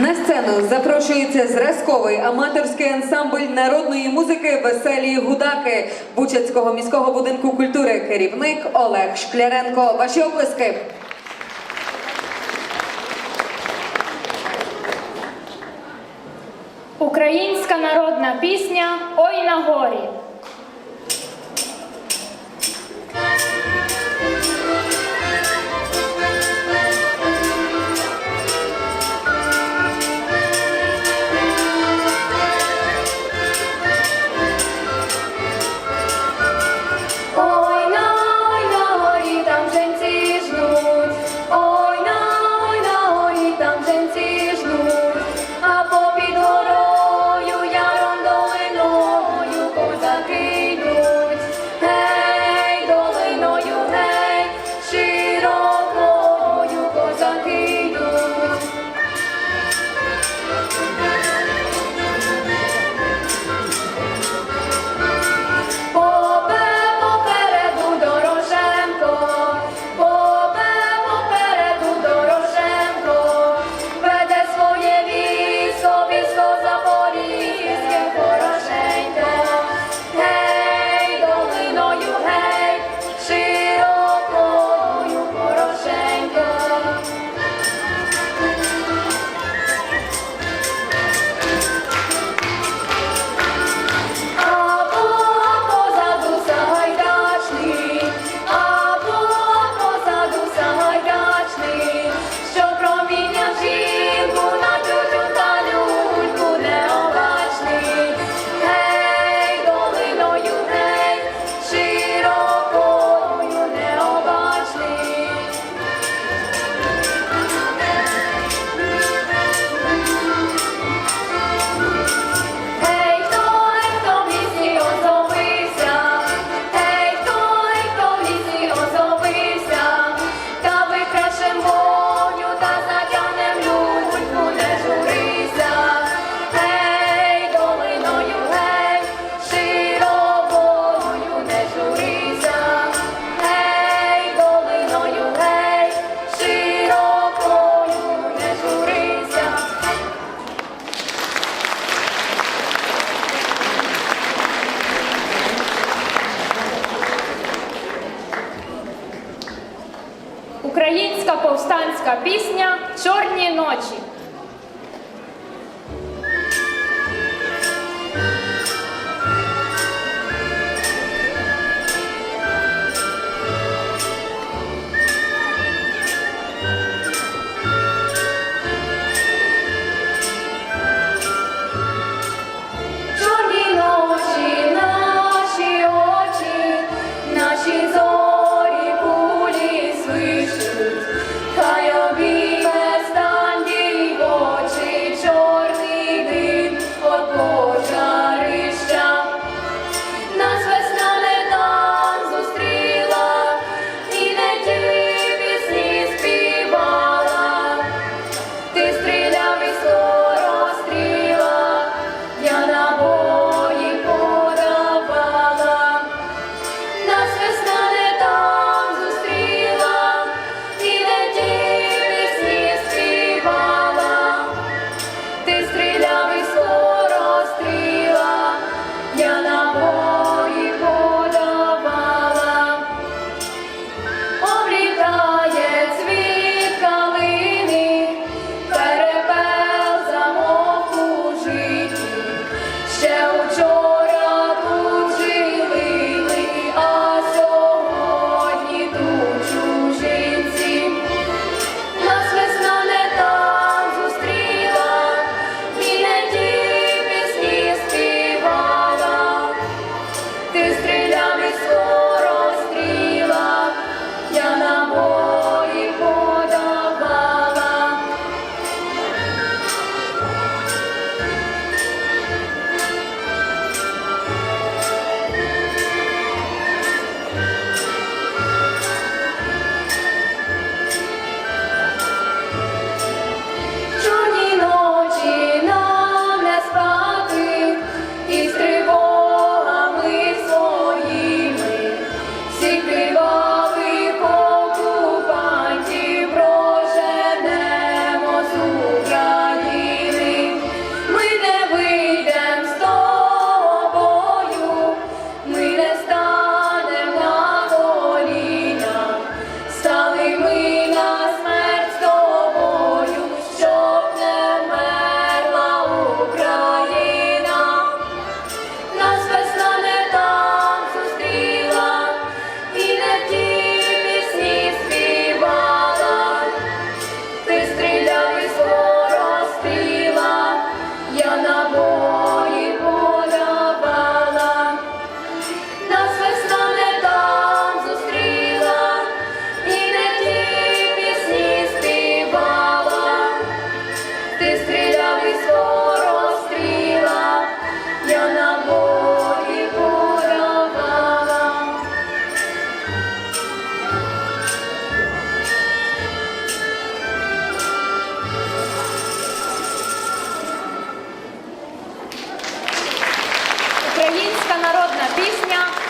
На сцену запрошується зразковий аматорський ансамбль народної музики Веселі гудаки Бучацького міського будинку культури. Керівник Олег Шкляренко. Ваші оплески. Українська народна пісня Ой на горі.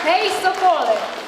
Hej Sokole!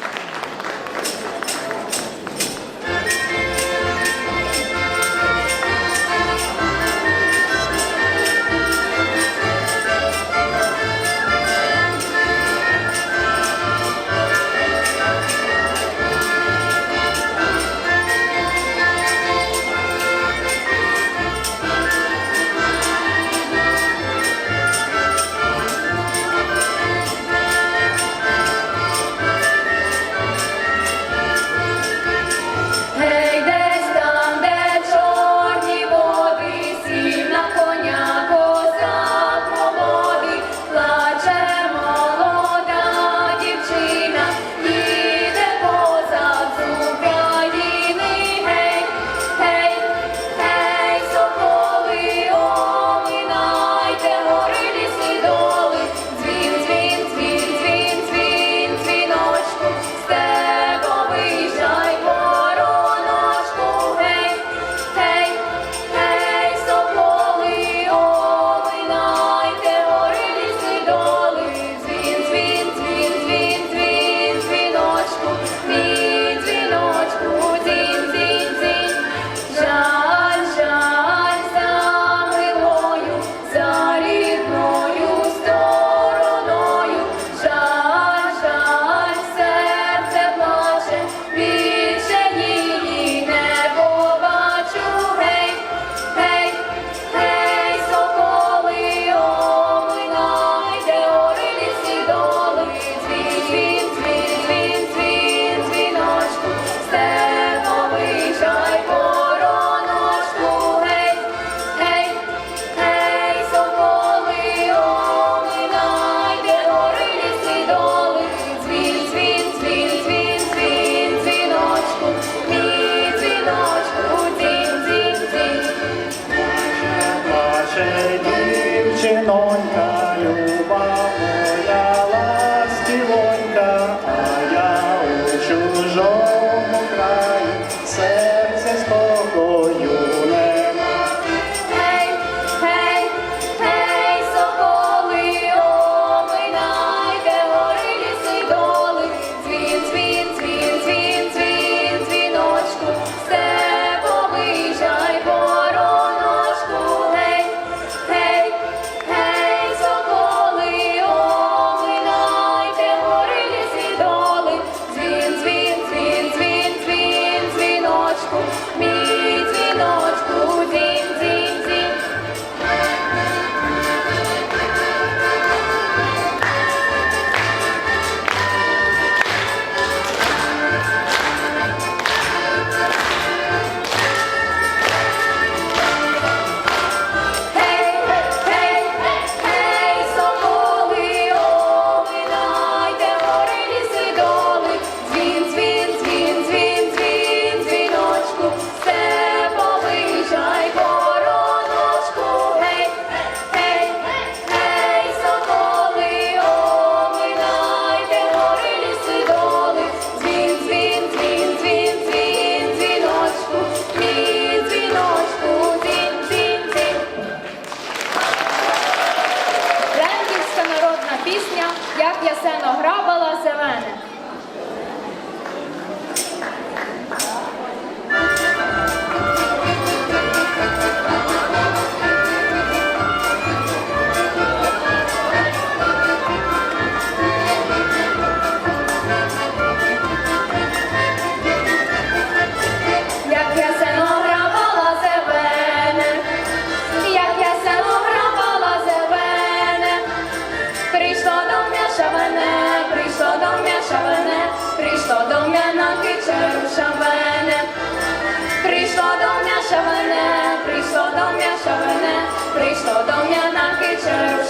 шавене, прийшло до мене шавене, прийшло до мене на кичерев.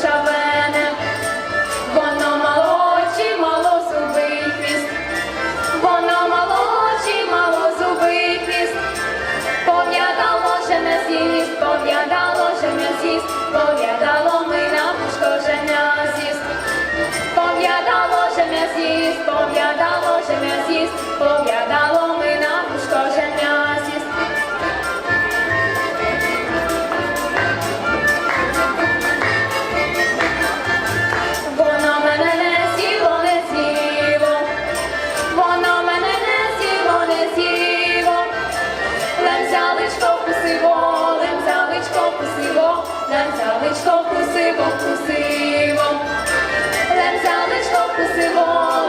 Fokus i vår,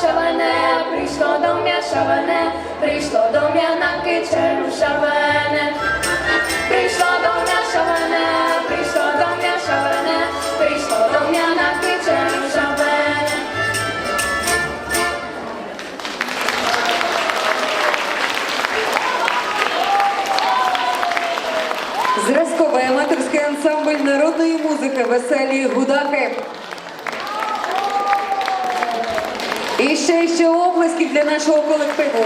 шалене, прийшло до м'я шалене, прийшло до м'я на кичеру шавене. Прийшло до м'я шалене, прийшло до м'я шалене, прийшло до м'я на кичеру шавене. Зразковий аматорський ансамбль народної музики Веселі гудаки. І ще ще обласків для нашого колективу.